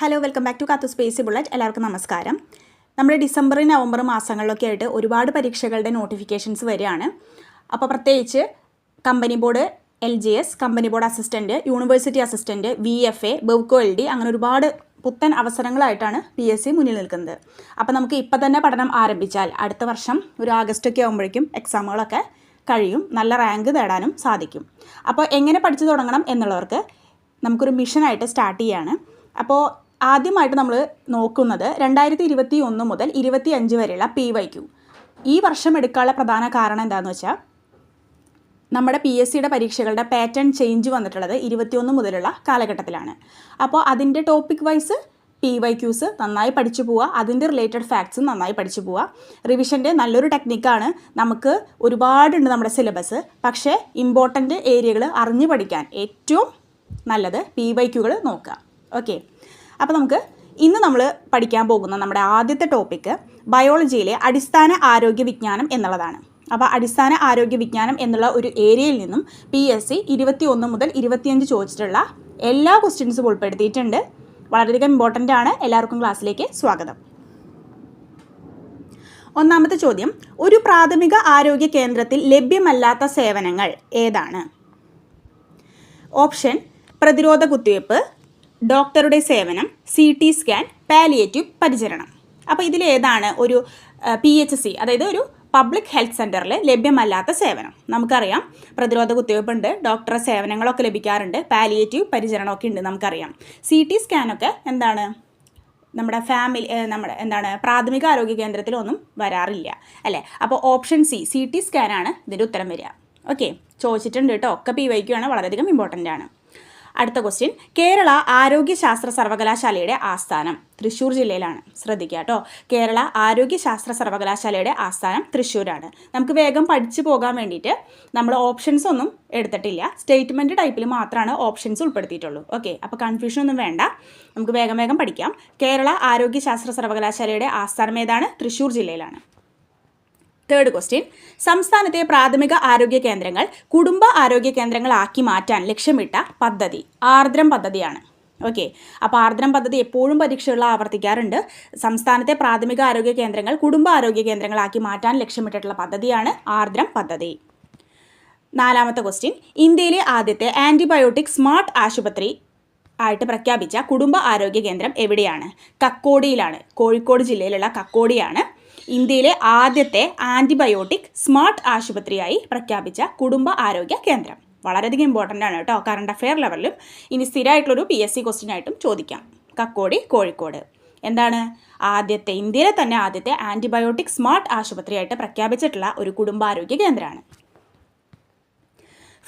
Hello welcome back to Kathu space bullet എല്ലാവർക്കും നമസ്കാരം. നമ്മുടെ ഡിസംബർ നവംബർ മാസങ്ങളിലൊക്കെ ആയിട്ട് ഒരുപാട് പരീക്ഷകളുടെ നോട്ടിഫിക്കേഷൻസ് വരികയാണ്. അപ്പോൾ പ്രത്യേകിച്ച് company board L G S company board assistant university assistant V F A Bevco L D അങ്ങനെ ഒരുപാട് പുത്തൻ അവസരങ്ങളായിട്ടാണ് പി എസ് സി മുന്നിൽ നിൽക്കുന്നത്. അപ്പോൾ നമുക്ക് ഇപ്പം തന്നെ പഠനം ആരംഭിച്ചാൽ അടുത്ത വർഷം ഒരു ആഗസ്റ്റ് ഒക്കെ ആകുമ്പോഴേക്കും എക്സാമുകളൊക്കെ കഴിയും. നല്ല റാങ്ക് നേടാനും സാധിക്കും. അപ്പോൾ എങ്ങനെ പഠിച്ചു തുടങ്ങണം എന്നുള്ളവർക്ക് നമുക്കൊരു മിഷനായിട്ട് സ്റ്റാർട്ട് ചെയ്യാണ്. അപ്പോൾ ആദ്യമായിട്ട് നമ്മൾ നോക്കുന്നത് രണ്ടായിരത്തി ഇരുപത്തി ഒന്ന് മുതൽ ഇരുപത്തി അഞ്ച് വരെയുള്ള പി വൈ ക്യു ഈ വർഷം എടുക്കാനുള്ള പ്രധാന കാരണം എന്താണെന്ന് വെച്ചാൽ നമ്മുടെ പി എസ് സിയുടെ പരീക്ഷകളുടെ പാറ്റേൺ ചേഞ്ച് വന്നിട്ടുള്ളത് ഇരുപത്തിയൊന്ന് മുതലുള്ള കാലഘട്ടത്തിലാണ്. അപ്പോൾ അതിന്റെ topic wise P Y Qs നന്നായി പഠിച്ചു പോവുക അതിന്റെ റിലേറ്റഡ് ഫാക്ട്സും നന്നായി പഠിച്ചു പോവുക. റിവിഷന്റെ നല്ലൊരു ടെക്നിക്കാണ് നമുക്ക് ഒരുപാടുണ്ട് നമ്മുടെ സിലബസ് പക്ഷേ ഇമ്പോർട്ടന്റ് ഏരിയകൾ അറിഞ്ഞു പഠിക്കാൻ ഏറ്റവും നല്ലത് പി വൈ ക്യൂകൾ നോക്കുക. ഓക്കെ അപ്പോൾ നമുക്ക് ഇന്ന് നമ്മൾ പഠിക്കാൻ പോകുന്ന നമ്മുടെ ആദ്യത്തെ ടോപ്പിക്ക് ബയോളജിയിലെ അടിസ്ഥാന ആരോഗ്യ വിജ്ഞാനം എന്നുള്ളതാണ്. അപ്പോൾ അടിസ്ഥാന ആരോഗ്യ വിജ്ഞാനം എന്നുള്ള ഒരു ഏരിയയിൽ നിന്നും പി എസ് സി ഇരുപത്തി ഒന്ന് മുതൽ ഇരുപത്തിയഞ്ച് ചോദിച്ചിട്ടുള്ള എല്ലാ ക്വസ്റ്റ്യൻസും ഉൾപ്പെടുത്തിയിട്ടുണ്ട്. വളരെയധികം ഇമ്പോർട്ടന്റ് ആണ്. എല്ലാവർക്കും ക്ലാസ്സിലേക്ക് സ്വാഗതം. ഒന്നാമത്തെ ചോദ്യം ഒരു പ്രാഥമിക ആരോഗ്യ കേന്ദ്രത്തിൽ ലഭ്യമല്ലാത്ത സേവനങ്ങൾ ഏതാണ്? ഓപ്ഷൻ പ്രതിരോധ കുത്തിവയ്പ്പ്. ഡോക്ടറുടെ സേവനം സി ടി സ്കാൻ പാലിയേറ്റീവ് പരിചരണം. അപ്പോൾ ഇതിലേതാണ് ഒരു പി എച്ച് സി അതായത് ഒരു പബ്ലിക് ഹെൽത്ത് സെന്ററിൽ ലഭ്യമല്ലാത്ത സേവനം. നമുക്കറിയാം പ്രതിരോധ കുത്തിവയ്പ്പുണ്ട് ഡോക്ടറെ സേവനങ്ങളൊക്കെ ലഭിക്കാറുണ്ട് പാലിയേറ്റീവ് പരിചരണമൊക്കെ ഉണ്ട് നമുക്കറിയാം. സി ടി സ്കാനൊക്കെ എന്താണ്? നമ്മുടെ ഫാമിലി നമ്മുടെ എന്താണ് പ്രാഥമിക ആരോഗ്യ കേന്ദ്രത്തിലൊന്നും വരാറില്ല അല്ലേ? അപ്പോൾ ഓപ്ഷൻ സി സി ടി സ്കാനാണ് ഇതിന്റെ ഉത്തരം വരിക. ഓക്കെ ചോദിച്ചിട്ടുണ്ട് കേട്ടോ. ഒക്കെ പി വൈക്കുമാണ് വളരെയധികം ഇമ്പോർട്ടന്റ് ആണ്. അടുത്ത ക്വസ്റ്റ്യൻ കേരള ആരോഗ്യശാസ്ത്ര സർവകലാശാലയുടെ ആസ്ഥാനം. തൃശ്ശൂർ ജില്ലയിലാണ്. ശ്രദ്ധിക്കുക കേട്ടോ. കേരള ആരോഗ്യശാസ്ത്ര സർവകലാശാലയുടെ ആസ്ഥാനം തൃശ്ശൂരാണ്. നമുക്ക് വേഗം പഠിച്ചു പോകാൻ വേണ്ടിയിട്ട് നമ്മൾ ഓപ്ഷൻസ് ഒന്നും എടുത്തിട്ടില്ല. സ്റ്റേറ്റ്മെന്റ് ടൈപ്പിൽ മാത്രമാണ് ഓപ്ഷൻസ് ഉൾപ്പെടുത്തിയിട്ടുള്ളൂ. ഓക്കെ അപ്പോൾ കൺഫ്യൂഷൻ ഒന്നും വേണ്ട. നമുക്ക് വേഗം വേഗം പഠിക്കാം. കേരള ആരോഗ്യശാസ്ത്ര സർവകലാശാലയുടെ ആസ്ഥാനം ഏതാണ്? തൃശ്ശൂർ ജില്ലയിലാണ്. തേർഡ് ക്വസ്റ്റ്യൻ സംസ്ഥാനത്തെ പ്രാഥമിക ആരോഗ്യ കേന്ദ്രങ്ങൾ കുടുംബ ആരോഗ്യ കേന്ദ്രങ്ങളാക്കി മാറ്റാൻ ലക്ഷ്യമിട്ട പദ്ധതി. ആർദ്രം പദ്ധതിയാണ്. ഓക്കെ അപ്പോൾ ആർദ്രം പദ്ധതി എപ്പോഴും പരീക്ഷകളിൽ ആവർത്തിക്കാറുണ്ട്. സംസ്ഥാനത്തെ പ്രാഥമിക ആരോഗ്യ കേന്ദ്രങ്ങൾ കുടുംബ ആരോഗ്യ കേന്ദ്രങ്ങളാക്കി മാറ്റാൻ ലക്ഷ്യമിട്ടിട്ടുള്ള പദ്ധതിയാണ് ആർദ്രം പദ്ധതി. നാലാമത്തെ ക്വസ്റ്റ്യൻ ഇന്ത്യയിലെ ആദ്യത്തെ ആന്റിബയോട്ടിക് സ്മാർട്ട് ആശുപത്രി ആയിട്ട് പ്രഖ്യാപിച്ച കുടുംബ ആരോഗ്യ കേന്ദ്രം എവിടെയാണ്? കക്കോടിയിലാണ്. കോഴിക്കോട് ജില്ലയിലുള്ള കക്കോടിയാണ്. ഇന്ത്യയിലെ ആദ്യത്തെ ആന്റിബയോട്ടിക് സ്മാർട്ട് ആശുപത്രിയായി പ്രഖ്യാപിച്ച കുടുംബ ആരോഗ്യ കേന്ദ്രം. വളരെയധികം ഇമ്പോർട്ടന്റ് ആണ് കേട്ടോ. കറണ്ട് അഫെയർ ലെവലിലും ഇനി സ്ഥിരമായിട്ടുള്ളൊരു പി എസ് സി ക്വസ്റ്റ്യൻ ആയിട്ടും ചോദിക്കാം. കക്കോടി കോഴിക്കോട്. എന്താണ്? ആദ്യത്തെ ഇന്ത്യയിലെ തന്നെ ആദ്യത്തെ ആന്റിബയോട്ടിക് സ്മാർട്ട് ആശുപത്രിയായിട്ട് പ്രഖ്യാപിച്ചിട്ടുള്ള ഒരു കുടുംബാരോഗ്യ കേന്ദ്രമാണ്.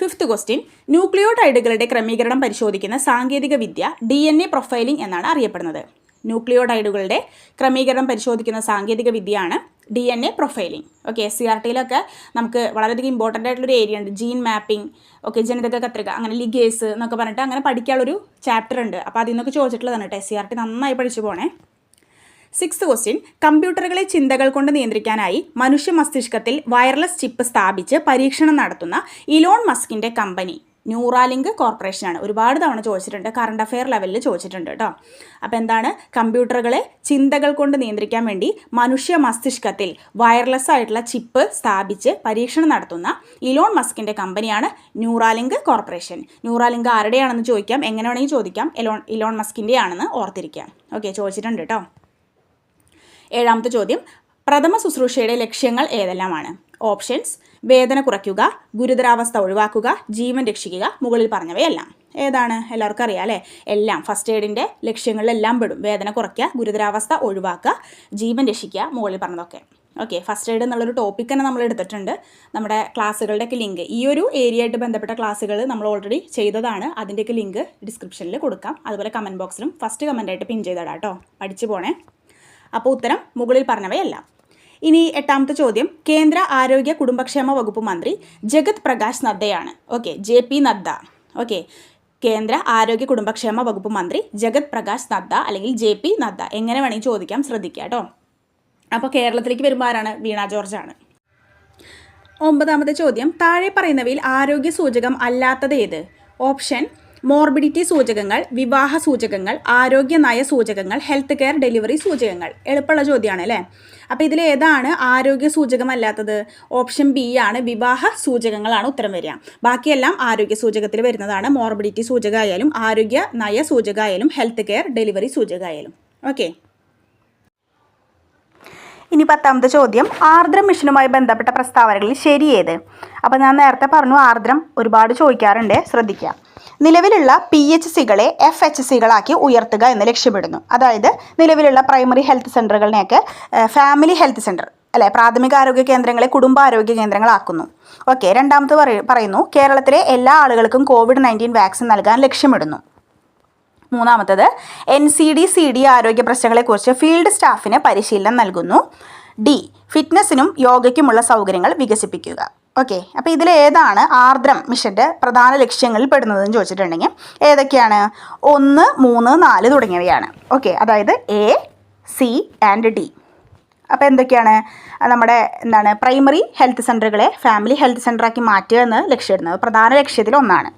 ഫിഫ്ത്ത് ക്വസ്റ്റ്യൻ ന്യൂക്ലിയോടൈഡുകളുടെ ക്രമീകരണം പരിശോധിക്കുന്ന സാങ്കേതിക വിദ്യ ഡി എൻ എ പ്രൊഫൈലിംഗ് എന്നാണ് അറിയപ്പെടുന്നത്. ന്യൂക്ലിയോടൈഡുകളുടെ ക്രമീകരണം പരിശോധിക്കുന്ന സാങ്കേതിക വിദ്യയാണ് D N A profiling okay S C R ടിയിലൊക്കെ നമുക്ക് വളരെയധികം ഇമ്പോർട്ടന്റ് ആയിട്ടുള്ളൊരു ഏരിയ ഉണ്ട്. ജീൻ മാപ്പിംഗ് ഓക്കെ ജനിതക കത്രിക അങ്ങനെ ലിഗേസ് എന്നൊക്കെ പറഞ്ഞിട്ട് അങ്ങനെ പഠിക്കാനുള്ളൊരു ചാപ്റ്റർ ഉണ്ട്. അപ്പോൾ അതിൽ നിന്നൊക്കെ ചോദിച്ചിട്ടുള്ളതാണ് കേട്ടോ എസ് സി ആർ ടി നന്നായി പഠിച്ചു പോണേ. സിക്സ്ത് ക്വസ്റ്റ്യൻ കമ്പ്യൂട്ടറുകളെ ചിന്തകൾ കൊണ്ട് നിയന്ത്രിക്കാനായി മനുഷ്യ മസ്തിഷ്കത്തിൽ വയർലെസ് ചിപ്പ് സ്ഥാപിച്ച് പരീക്ഷണം നടത്തുന്ന ഇലോൺ മസ്കിന്റെ കമ്പനി ന്യൂറാലിങ്ക് കോർപ്പറേഷനാണ് ഒരുപാട് തവണ ചോദിച്ചിട്ടുണ്ട്. കറണ്ട് അഫെയർ ലെവലിൽ ചോദിച്ചിട്ടുണ്ട് കേട്ടോ. അപ്പോൾ എന്താണ്? കമ്പ്യൂട്ടറുകളെ ചിന്തകൾ കൊണ്ട് നിയന്ത്രിക്കാൻ വേണ്ടി മനുഷ്യ മസ്തിഷ്കത്തിൽ വയർലെസ് ആയിട്ടുള്ള ചിപ്പ് സ്ഥാപിച്ച് പരീക്ഷണം നടത്തുന്ന ഇലോൺ മസ്കിന്റെ കമ്പനിയാണ് ന്യൂറാലിങ്ക് കോർപ്പറേഷൻ ന്യൂറാലിങ്ക് ആരുടെയാണെന്ന് ചോദിക്കാം. എങ്ങനെ വേണമെങ്കിൽ ചോദിക്കാം. എലോൺ ഇലോൺ മസ്കിന്റെ ആണെന്ന് ഓർത്തിരിക്കാം. ഓക്കെ ചോദിച്ചിട്ടുണ്ട് കേട്ടോ. ഏഴാമത്തെ ചോദ്യം. പ്രഥമ ശുശ്രൂഷയുടെ ലക്ഷ്യങ്ങൾ ഏതെല്ലാമാണ്? ഓപ്ഷൻസ് വേദന കുറയ്ക്കുക ഗുരുതരാവസ്ഥ ഒഴിവാക്കുക ജീവൻ രക്ഷിക്കുക മുകളിൽ പറഞ്ഞവയെല്ലാം. ഏതാണ്? എല്ലാവർക്കും അറിയാം അല്ലേ? എല്ലാം ഫസ്റ്റ് എയ്ഡിന്റെ ലക്ഷ്യങ്ങളിലെല്ലാം പെടും. വേദന കുറയ്ക്കുക ഗുരുതരാവസ്ഥ ഒഴിവാക്കുക ജീവൻ രക്ഷിക്കുക മുകളിൽ പറഞ്ഞതൊക്കെ. ഓക്കെ ഫസ്റ്റ് എയ്ഡ് എന്നുള്ളൊരു ടോപ്പിക് തന്നെ നമ്മൾ എടുത്തിട്ടുണ്ട്. നമ്മുടെ ക്ലാസ്സുകളുടെയൊക്കെ ലിങ്ക് ഈ ഒരു ഏരിയ ആയിട്ട് ബന്ധപ്പെട്ട ക്ലാസ്സുകൾ നമ്മൾ ഓൾറെഡി ചെയ്തതാണ്. അതിന്റെയൊക്കെ ലിങ്ക് ഡിസ്ക്രിപ്ഷനിൽ കൊടുക്കാം. അതുപോലെ കമന്റ് ബോക്സിലും ഫസ്റ്റ് കമന്റായിട്ട് പിൻ ചെയ്തിടാം കേട്ടോ പഠിച്ചു പോണേ. അപ്പോൾ ഉത്തരം മുകളിൽ പറഞ്ഞവയല്ല. ഇനി എട്ടാമത്തെ ചോദ്യം. കേന്ദ്ര ആരോഗ്യ കുടുംബക്ഷേമ വകുപ്പ് മന്ത്രി Jagat Prakash നദ്ദയാണ്. Okay J P Nadda. Okay കേന്ദ്ര ആരോഗ്യ കുടുംബക്ഷേമ വകുപ്പ് മന്ത്രി ജഗത് പ്രകാശ് നദ്ദ അല്ലെങ്കിൽ ജെ പി നദ്ദ. എങ്ങനെ വേണമെങ്കിൽ ചോദിക്കാം ശ്രദ്ധിക്കുക കേട്ടോ. അപ്പോൾ കേരളത്തിലേക്ക് വരുമ്പോൾ ആരാണ്? വീണ ജോർജ് ആണ് ഒമ്പതാമത്തെ ചോദ്യം. താഴെ പറയുന്നവയിൽ ആരോഗ്യ സൂചകം അല്ലാത്തത് ഏത്? ഓപ്ഷൻ മോർബിഡിറ്റി സൂചകങ്ങൾ വിവാഹ സൂചകങ്ങൾ ആരോഗ്യ നയ സൂചകങ്ങൾ ഹെൽത്ത് കെയർ ഡെലിവറി സൂചകങ്ങൾ. എളുപ്പമുള്ള ചോദ്യമാണ് അല്ലേ? അപ്പോൾ ഇതിൽ ഏതാണ് ആരോഗ്യ സൂചകമല്ലാത്തത്? ഓപ്ഷൻ ബി ആണ് വിവാഹ സൂചകങ്ങളാണ് ഉത്തരം വരിക. ബാക്കിയെല്ലാം ആരോഗ്യ സൂചകത്തിൽ വരുന്നതാണ്. മോർബിഡിറ്റി സൂചകമായാലും ആരോഗ്യ നയ സൂചകമായാലും ഹെൽത്ത് കെയർ ഡെലിവറി സൂചകമായാലും. ഓക്കെ ഇനി പത്താമത്തെ ചോദ്യം. ആർദ്രം മിഷനുമായി ബന്ധപ്പെട്ട പ്രസ്താവനകളിൽ ശരിയേത് അപ്പോൾ ഞാൻ നേരത്തെ പറഞ്ഞു ആർദ്രം ഒരുപാട് ചോദിക്കാറുണ്ട്. ശ്രദ്ധിക്കുക. നിലവിലുള്ള പി എച്ച് സികളെ എഫ് എച്ച് സികളാക്കി ഉയർത്തുക എന്ന് ലക്ഷ്യമിടുന്നു. അതായത് നിലവിലുള്ള പ്രൈമറി ഹെൽത്ത് സെന്ററുകളിനെയൊക്കെ ഫാമിലി ഹെൽത്ത് സെന്റർ അല്ലെ പ്രാഥമിക ആരോഗ്യ കേന്ദ്രങ്ങളെ കുടുംബാരോഗ്യ കേന്ദ്രങ്ങളാക്കുന്നു. ഓക്കെ രണ്ടാമത് പറയുന്നു കേരളത്തിലെ എല്ലാ ആളുകൾക്കും കോവിഡ് നയന്റീൻ വാക്സിൻ നൽകാൻ ലക്ഷ്യമിടുന്നു. മൂന്നാമത്തത് N C D C D ആരോഗ്യ പ്രശ്നങ്ങളെക്കുറിച്ച് ഫീൽഡ് സ്റ്റാഫിന് പരിശീലനം നൽകുന്നു. ഡി ഫിറ്റ്നസ്സിനും യോഗയ്ക്കുമുള്ള സൗകര്യങ്ങൾ വികസിപ്പിക്കുക. ഓക്കെ അപ്പോൾ ഇതിൽ ഏതാണ് ആർദ്രം മിഷന്റെ പ്രധാന ലക്ഷ്യങ്ങളിൽ പെടുന്നതെന്ന് ചോദിച്ചിട്ടുണ്ടെങ്കിൽ ഏതൊക്കെയാണ്? ഒന്ന് മൂന്ന് നാല് തുടങ്ങിയവയാണ്. ഓക്കെ അതായത് എ സി ആൻഡ് ഡി അപ്പോൾ എന്തൊക്കെയാണ്? നമ്മുടെ എന്താണ് പ്രൈമറി ഹെൽത്ത് സെന്ററുകളെ ഫാമിലി ഹെൽത്ത് സെന്ററാക്കി മാറ്റുക എന്ന് ലക്ഷ്യമിടുന്നത് പ്രധാന ലക്ഷ്യത്തിൽ ഒന്നാണ്.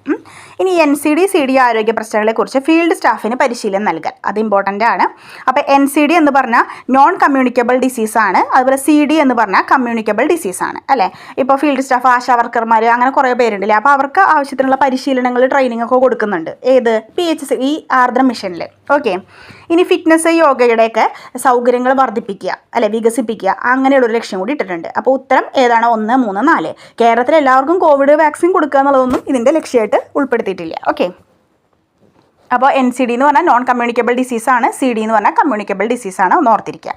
ഇനി N C D C D ആരോഗ്യ പ്രശ്നങ്ങളെക്കുറിച്ച് ഫീൽഡ് സ്റ്റാഫിന് പരിശീലനം നൽകാൻ അത് ഇമ്പോർട്ടന്റ് ആണ്. അപ്പോൾ എൻ സി ഡി എന്ന് പറഞ്ഞാൽ നോൺ കമ്മ്യൂണിക്കബിൾ ഡിസീസ് ആണ്. അതുപോലെ സി ഡി എന്ന് പറഞ്ഞാൽ കമ്മ്യൂണിക്കബിൾ ഡിസീസ് ആണ്. അല്ലേ? ഇപ്പോൾ ഫീൽഡ് സ്റ്റാഫ് ആശാ വർക്കർമാർ അങ്ങനെ കുറേ പേരുണ്ടല്ലേ? അപ്പോൾ അവർക്ക് ആവശ്യത്തിനുള്ള പരിശീലനങ്ങൾ ട്രെയിനിങ് ഒക്കെ കൊടുക്കുന്നുണ്ട്. ഏത്? പി എച്ച് സി ഈ ആർദ്രം മിഷനിൽ ഓക്കെ ഇനി ഫിറ്റ്നസ് യോഗയുടെയൊക്കെ സൗകര്യങ്ങൾ വർദ്ധിപ്പിക്കുക അല്ലെ വികസിപ്പിക്കുക അങ്ങനെയുള്ളൊരു ലക്ഷ്യം കൂടി ഇട്ടിട്ടുണ്ട്. അപ്പോൾ ഉത്തരം ഏതാണ്? ഒന്ന് മൂന്ന് നാല്. കേരളത്തിൽ എല്ലാവർക്കും കോവിഡ് വാക്സിൻ കൊടുക്കുക എന്നുള്ളതൊന്നും ഇതിന്റെ ലക്ഷ്യമായിട്ട് ഉൾപ്പെടുത്തിയിട്ടില്ല. ഓക്കെ അപ്പോൾ എൻ സി ഡി എന്ന് പറഞ്ഞാൽ നോൺ കമ്മ്യൂണിക്കബിൾ ഡിസീസാണ് സി ഡി എന്ന് പറഞ്ഞാൽ കമ്മ്യൂണിക്കബിൾ ഡിസീസാണ് ഒന്ന് ഓർത്തിരിക്കുക.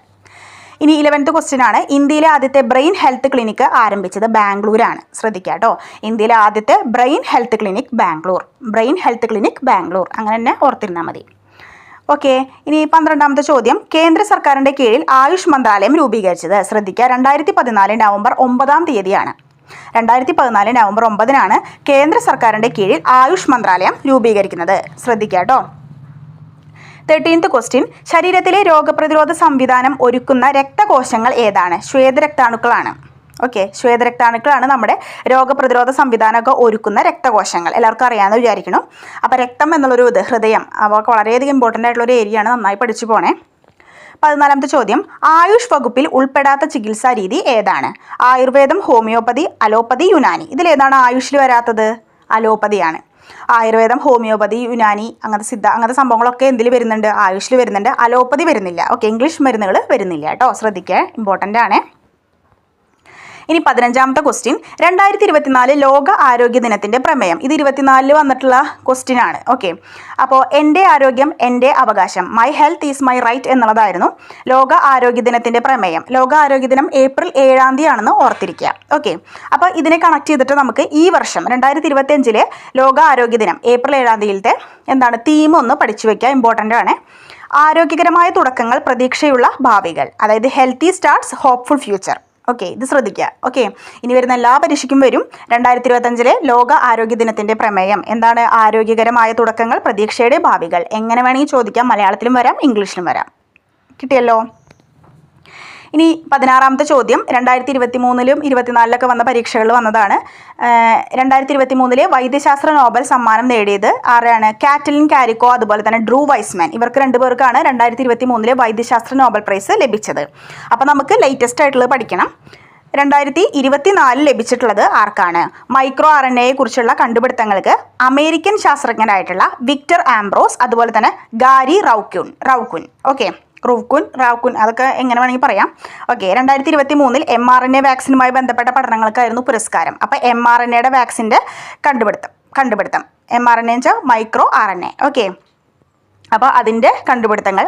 ഇനി ഇലവൻത്ത് ക്വസ്റ്റ്യൻ ആണ്. ഇന്ത്യയിലെ ആദ്യത്തെ ബ്രെയിൻ ഹെൽത്ത് ക്ലിനിക്ക് ആരംഭിച്ചത് ബാംഗ്ലൂരാണ്. ശ്രദ്ധിക്കുക കേട്ടോ. ഇന്ത്യയിലെ ആദ്യത്തെ brain health clinic Bangalore. Brain health clinic Bangalore. അങ്ങനെ തന്നെ ഓർത്തിരുന്നാൽ മതി. ഓക്കെ ഇനി പന്ത്രണ്ടാമത്തെ ചോദ്യം. കേന്ദ്ര സർക്കാരിന്റെ കീഴിൽ ആയുഷ് മന്ത്രാലയം രൂപീകരിച്ചത്. ശ്രദ്ധിക്കുക രണ്ടായിരത്തി പതിനാല് നവംബർ ഒമ്പതാം തീയതിയാണ്. രണ്ടായിരത്തി പതിനാല് നവംബർ ഒമ്പതിനാണ് കേന്ദ്ര സർക്കാരിന്റെ കീഴിൽ ആയുഷ് മന്ത്രാലയം രൂപീകരിക്കുന്നത്. ശ്രദ്ധിക്കുക കേട്ടോ തേർട്ടീൻത്ത് ക്വസ്റ്റ്യൻ ശരീരത്തിലെ രോഗപ്രതിരോധ സംവിധാനം ഒരുക്കുന്ന രക്തകോശങ്ങൾ ഏതാണ്? ശ്വേതരക്താണുക്കളാണ്. ഓക്കെ ശ്വേതരക്താണുക്കളാണ് നമ്മുടെ രോഗപ്രതിരോധ സംവിധാനമൊക്കെ ഒരുക്കുന്ന രക്തകോശങ്ങൾ. എല്ലാവർക്കും അറിയാമെന്ന് വിചാരിക്കണം അപ്പോൾ രക്തം എന്നുള്ളൊരു ഇത് ഹൃദയം അവർക്ക് വളരെയധികം ഇമ്പോർട്ടന്റ് ആയിട്ടുള്ള ഒരു ഏരിയയാണ് നന്നായി പഠിച്ചു പോണേ. പതിനാലാമത്തെ ചോദ്യം ആയുഷ് വകുപ്പിൽ ഉൾപ്പെടാത്ത ചികിത്സാ രീതി ഏതാണ്? ആയുർവേദം ഹോമിയോപ്പതി അലോപ്പതി യുനാനി. ഇതിലേതാണ് ആയുഷിൽ വരാത്തത്? അലോപ്പതിയാണ്. ആയുർവേദം ഹോമിയോപ്പതി യുനാനി അങ്ങനത്തെ സിദ്ധ അങ്ങനത്തെ സംഭവങ്ങളൊക്കെ എന്തിൽ വരുന്നുണ്ട്? ആയുഷിൽ വരുന്നുണ്ട്. അലോപ്പതി വരുന്നില്ല. ഓക്കെ ഇംഗ്ലീഷ് മരുന്നുകൾ വരുന്നില്ല കേട്ടോ. ശ്രദ്ധിക്കുക ഇമ്പോർട്ടന്റ് ആണ്. ഇനി പതിനഞ്ചാമത്തെ ക്വസ്റ്റ്യൻ രണ്ടായിരത്തി ഇരുപത്തിനാല് ലോക ആരോഗ്യ ദിനത്തിന്റെ പ്രമേയം. ഇത് ഇരുപത്തിനാലിൽ വന്നിട്ടുള്ള ക്വസ്റ്റ്യൻ ആണ്. ഓക്കെ അപ്പോൾ എന്റെ ആരോഗ്യം എന്റെ അവകാശം. My health is my right എന്നുള്ളതായിരുന്നു ലോക ആരോഗ്യ ദിനത്തിന്റെ പ്രമേയം. ലോക ആരോഗ്യ ദിനം ഏപ്രിൽ ഏഴാം തീയതി ആണെന്ന് ഓർത്തിരിക്കുക. ഓക്കെ അപ്പോൾ ഇതിനെ കണക്ട് ചെയ്തിട്ട് നമുക്ക് ഈ വർഷം രണ്ടായിരത്തി ഇരുപത്തി അഞ്ചിലെ ലോക ആരോഗ്യ ദിനം ഏപ്രിൽ ഏഴാം തീയതിയിലത്തെ എന്താണ് തീം ഒന്ന് പഠിച്ചു വയ്ക്കുക ഇമ്പോർട്ടന്റ് ആണ്. ആരോഗ്യകരമായ തുടക്കങ്ങൾ പ്രതീക്ഷയുള്ള ഭാവികൾ. അതായത് healthy starts hopeful future okay ഇത് ശ്രദ്ധിക്കുക ഓക്കെ ഇനി വരുന്ന എല്ലാ പരീക്ഷയ്ക്കും വരും രണ്ടായിരത്തി ഇരുപത്തഞ്ചിലെ ലോക ആരോഗ്യ ദിനത്തിന്റെ പ്രമേയം. എന്താണ് ആരോഗ്യകരമായ തുടക്കങ്ങൾ പ്രതീക്ഷയുടെ ഭാവികൾ? എങ്ങനെ വേണമെങ്കിൽ ചോദിക്കാം. മലയാളത്തിലും വരാം ഇംഗ്ലീഷിലും വരാം. കിട്ടിയല്ലോ? ഇനി പതിനാറാമത്തെ ചോദ്യം. രണ്ടായിരത്തി ഇരുപത്തി മൂന്നിലും ഇരുപത്തിനാലിലൊക്കെ വന്ന പരീക്ഷകൾ വന്നതാണ്. രണ്ടായിരത്തി ഇരുപത്തി മൂന്നിലെ വൈദ്യശാസ്ത്ര നോബൽ സമ്മാനം നേടിയത് ആരാണ്? കാറ്റലിൻ കാരിക്കോ അതുപോലെ തന്നെ ഡ്രൂ വൈസ്മാൻ. ഇവർക്ക് രണ്ടുപേർക്കാണ് രണ്ടായിരത്തി ഇരുപത്തി മൂന്നിലെ വൈദ്യശാസ്ത്ര നോബൽ പ്രൈസ് ലഭിച്ചത്. അപ്പോൾ നമുക്ക് ലേറ്റസ്റ്റ് ആയിട്ടുള്ളത് പഠിക്കണം. രണ്ടായിരത്തി ഇരുപത്തിനാലിൽ ലഭിച്ചിട്ടുള്ളത് ആർക്കാണ്? മൈക്രോ ആർ എൻ എയെ കുറിച്ചുള്ള കണ്ടുപിടുത്തങ്ങൾക്ക് അമേരിക്കൻ ശാസ്ത്രജ്ഞരായിട്ടുള്ള വിക്ടർ ആംബ്രോസ് അതുപോലെ തന്നെ ഗാരി റൗക്യുൻ റൗക്കുൻ ഓക്കെ. റൂക്കുൻ റാവുക്കുൻ അതൊക്കെ എങ്ങനെ വേണമെങ്കിൽ പറയാം. ഓക്കെ രണ്ടായിരത്തി ഇരുപത്തി മൂന്നിൽ എം ആർ എൻ എ വാക്സിനുമായി ബന്ധപ്പെട്ട പഠനങ്ങൾക്കായിരുന്നു പുരസ്കാരം. അപ്പോൾ എം ആർ എൻ എയുടെ വാക്സിന്റെ കണ്ടുപിടുത്തം കണ്ടുപിടുത്തം. എം ആർ എൻ എ വെച്ചാൽ micro R N A okay അപ്പോൾ അതിന്റെ കണ്ടുപിടുത്തങ്ങൾ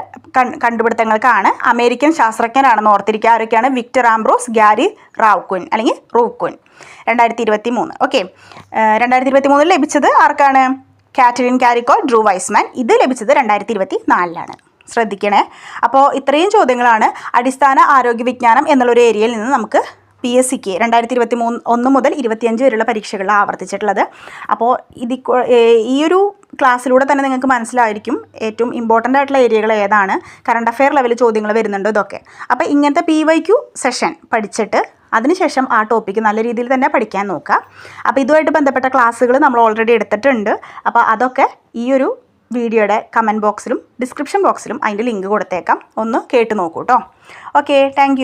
കണ്ടുപിടുത്തങ്ങൾക്കാണ് അമേരിക്കൻ ശാസ്ത്രജ്ഞരാണെന്ന് ഓർത്തിരിക്കുക. ആരൊക്കെയാണ്? വിക്ടർ ആംബ്രോസ് ഗ്യാരി റാവുക്കുൻ അല്ലെങ്കിൽ റൂക്കുൻ രണ്ടായിരത്തി ഇരുപത്തി മൂന്ന് ഓക്കെ രണ്ടായിരത്തി ഇരുപത്തി മൂന്നിൽ ലഭിച്ചത് ആർക്കാണ്? Katalin Kariko Drew Weissman. ഇത് ലഭിച്ചത് രണ്ടായിരത്തി ഇരുപത്തി നാലിലാണ് ശ്രദ്ധിക്കണേ. അപ്പോൾ ഇത്രയും ചോദ്യങ്ങളാണ് അടിസ്ഥാന ആരോഗ്യ വിജ്ഞാനം എന്നുള്ളൊരു ഏരിയയിൽ നിന്ന് നമുക്ക് പി എസ് സിക്ക് രണ്ടായിരത്തി ഇരുപത്തി മൂന്ന് ഒന്ന് മുതൽ ഇരുപത്തിയഞ്ച് വരെയുള്ള പരീക്ഷകളിൽ ആവർത്തിച്ചിട്ടുള്ളത്. അപ്പോൾ ഇത് ഈ ഒരു ക്ലാസ്സിലൂടെ തന്നെ നിങ്ങൾക്ക് മനസ്സിലായിരിക്കും ഏറ്റവും ഇമ്പോർട്ടന്റ് ആയിട്ടുള്ള ഏരിയകൾ ഏതാണ് കറണ്ട് അഫെയർ ലെവൽ ചോദ്യങ്ങൾ വരുന്നുണ്ടോ ഇതൊക്കെ. അപ്പോൾ ഇങ്ങനത്തെ പി വൈ ക്യു സെഷൻ പഠിച്ചിട്ട് അതിനുശേഷം ആ ടോപ്പിക്ക് നല്ല രീതിയിൽ തന്നെ പഠിക്കാൻ നോക്കുക. അപ്പോൾ ഇതുമായിട്ട് ബന്ധപ്പെട്ട ക്ലാസ്സുകൾ നമ്മൾ ഓൾറെഡി എടുത്തിട്ടുണ്ട്. അപ്പോൾ അതൊക്കെ ഈ ഒരു വീഡിയോയുടെ കമന്റ് ബോക്സിലും ഡിസ്ക്രിപ്ഷൻ ബോക്സിലും അതിന്റെ ലിങ്ക് കൊടുത്തേക്കാം. ഒന്ന് കേട്ട് നോക്കൂ കേട്ടോ ഓക്കെ താങ്ക്